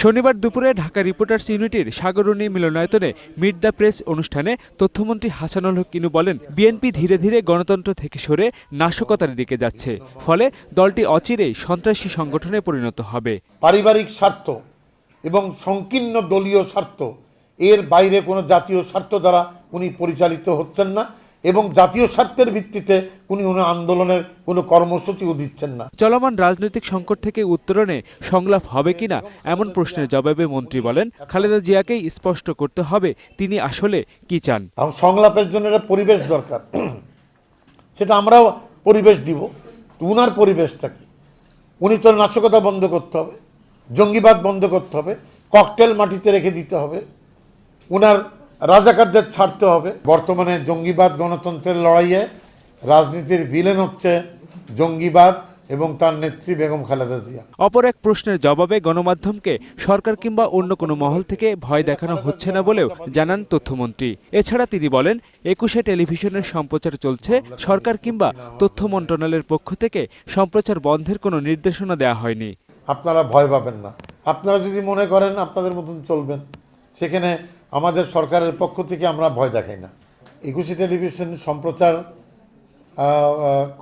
শনিবার দুপুরে ঢাকা রিপোর্টার্স ইউনিটির সাগরণী মিলনায়তনে মিট দ্য প্রেস অনুষ্ঠানে তথ্যমন্ত্রী হাসানুল হক ইনু বলেন, বিএনপি ধীরে ধীরে গণতন্ত্র থেকে সরে নাশকতার দিকে যাচ্ছে। ফলে দলটি অচিরেই সন্ত্রাসী সংগঠনে পরিণত হবে। পারিবারিক স্বার্থ এবং সংকীর্ণ দলীয় স্বার্থ, এর বাইরে কোনো জাতীয় স্বার্থ দ্বারা উনি পরিচালিত হচ্ছেন না। এবং জাতীয় স্বার্থের ভিত্তিতে উনি কোনো আন্দোলনের কোনো কর্মসূচিও দিচ্ছেন না। চলমান রাজনৈতিক সংকট থেকে উত্তরণে সংলাপ হবে কিনা এমন প্রশ্নের জবাবে মন্ত্রী বলেন খালেদা জিয়াকেই স্পষ্ট করতে হবে তিনি আসলে কি চান। সংলাপের জন্য একটা পরিবেশ দরকার। সেটা আমরাও পরিবেশ দিব উনার পরিবেশটা কি? উনি তো নাশকতা বন্ধ করতে হবে জঙ্গিবাদ বন্ধ করতে হবে ককটেল মাটিতে রেখে দিতে হবে উনার রাজাকারদের ছাড়তে হবে। বর্তমানে জঙ্গিবাদ গণতন্ত্রের লড়াইয়ে রাজনীতির ভিলেন হচ্ছে জঙ্গিবাদ এবং তার নেত্রী বেগম খালেদা জিয়া। অপর এক প্রশ্নের জবাবে গণমাধ্যমকে সরকার কিংবা অন্য কোনো মহল থেকে ভয় দেখানো হচ্ছে না বলেও জানান তথ্যমন্ত্রী। এছাড়া তিনি বলেন একুশে টেলিভিশনের সম্প্রচার চলছে সরকার কিংবা তথ্য মন্ত্রণালয়ের পক্ষ থেকে সম্প্রচার বন্ধের কোনো নির্দেশনা দেওয়া হয়নি। আপনারা ভয় পাবেন না। আপনারা যদি মনে করেন আপনাদের মতন চলবেন সেখানে আমাদের সরকারের পক্ষ থেকে আমরা ভয় দেখাই না। একুশে টেলিভিশন সম্প্রচার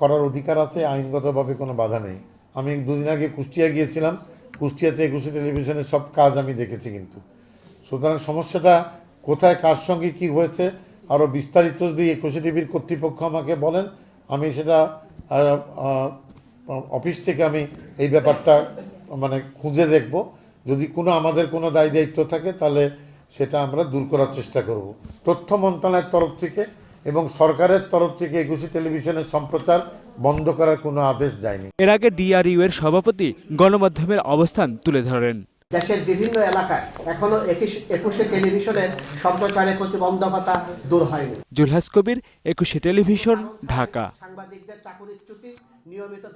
করার অধিকার আছে, আইনগতভাবে কোনো বাধা নেই। আমি দুদিন আগে কুষ্টিয়া গিয়েছিলাম। কুষ্টিয়াতে একুশে টেলিভিশনের সব কাজ আমি দেখেছি কিন্তু। সুতরাং সমস্যাটা কোথায়, কার সঙ্গে কি হয়েছে, আরও বিস্তারিত যদি একুশে টিভির কর্তৃপক্ষ আমাকে বলেন, আমি সেটা অফিস থেকে আমি এই ব্যাপারটা মানে খুঁজে দেখব। যদি কোনো আমাদের কোনো দায় দায়িত্ব থাকে, তাহলে সেটা আমরা দূর করার চেষ্টা করব। তথ্য মন্ত্রণালয়ের তরফ থেকে এবং সরকারের তরফ থেকে একুশে টেলিভিশনের সম্প্রচার বন্ধ করার কোনো আদেশ যায়নি। এর আগে ডিআরইউ এর সভাপতি গণমাধ্যমের অবস্থান তুলে ধরেন। দেশের বিভিন্ন এলাকায় এখনও একুশ- একুশে টেলিভিশনের সম্প্রচারে প্রতিবন্ধকতা দূর হয়নি। জুলহাস কবির একুশে টেলিভিশন ঢাকা। সাংবাদিকদের চাকুরিচ্যুতি নিয়মিত